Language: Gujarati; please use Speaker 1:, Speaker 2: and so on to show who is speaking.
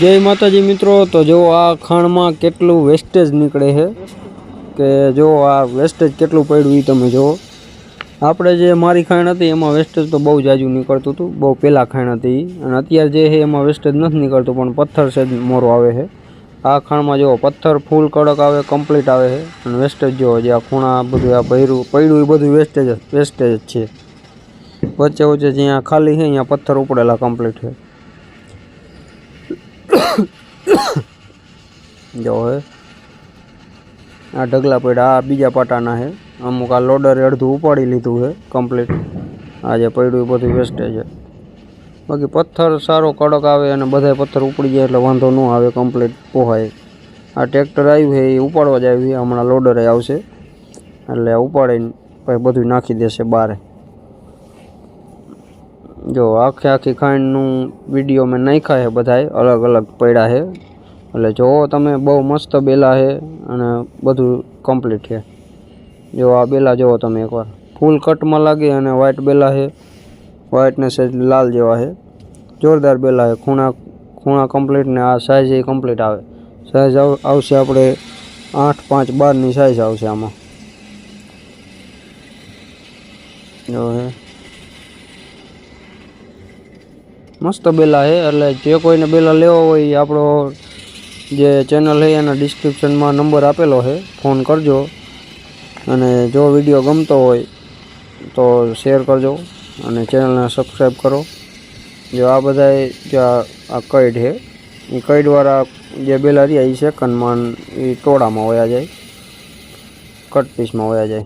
Speaker 1: જય માતાજી મિત્રો, તો જો આ ખાણમાં કેટલું વેસ્ટેજ નીકળે છે કે જો આ વેસ્ટેજ કેટલું પડ્યું એ તમે જુઓ. આપણે જે મારી ખાણ હતી, એમાં વેસ્ટેજ તો બહુ જાજુ નીકળતું હતું, બહુ પહેલાં ખાણ હતી અને અત્યારે જે છે, એમાં વેસ્ટેજ નથી નીકળતું, પણ પથ્થર છે જ મોરો આવે છે. આ ખાણમાં જુઓ, પથ્થર ફૂલ કડક આવે કમ્પ્લીટ આવે છે. અને વેસ્ટેજ જુઓ, જે આ ખૂણા બધું આ ભર્યું, પડ્યું એ બધું વેસ્ટેજ વેસ્ટેજ છે. વચ્ચે વચ્ચે જ્યાં ખાલી છે અહીંયા પથ્થર ઉપડેલા કમ્પ્લીટ છે. જો હે આ ઢગલા પડ્યા. આ બીજા પાટાના છે. અમુક આ લોડરે અડધું ઉપાડી લીધું છે કમ્પ્લીટ આ જે પડ્યું એ બધું વેસ્ટેજ છે. બાકી પથ્થર સારો કડક આવે અને બધા પથ્થર ઉપડી જાય એટલે વાંધો ન આવે કમ્પ્લીટ પોહાય. આ ટ્રેક્ટર આવ્યું છે, એ ઉપાડવા જ આવ્યું છે. હમણાં લોડરે આવશે. એટલે ઉપાડીને પછી બધું નાખી દેશે બારે. જો આખે આખી ખાંડનું વીડિયો મેં નાખ્યા છે બધાએ અલગ અલગ પડ્યા છે. એટલે જોવો તમે બહુ મસ્ત બેલા છે અને બધું કમ્પ્લીટ છે. જો આ બેલા જોવો તમે એકવાર. ફૂલ કટમાં લાગે અને વ્હાઇટ બેલા છે. વ્હાઇટને ને લાલ જેવા છે. જોરદાર બેલા છે. ખૂણા ખૂણા કમ્પ્લીટ ને આ સાઇઝ એ કમ્પ્લીટ આવે. સાઇઝ આવશે આપણે આઠ, પાંચ બારની સાઇઝ આવશે આમાં. જો હે. મસ્ત બેલા છે એટલે જે કોઈને બેલા લેવો હોય આપણો જે ચેનલ છે એના ડિસ્ક્રિપ્શનમાં નંબર આપેલો છે ફોન કરજો. અને જો વીડિયો ગમતો હોય તો શેર કરજો અને ચેનલને સબસ્ક્રાઈબ કરો. જો આ બધાય જે આ કઈડ છે એ કઈડવાળા જે બેલા રહ્યા એ સેકન્ડમાં એ ટોળામાં વયા જાય. કટ પીસમાં વયા જાય.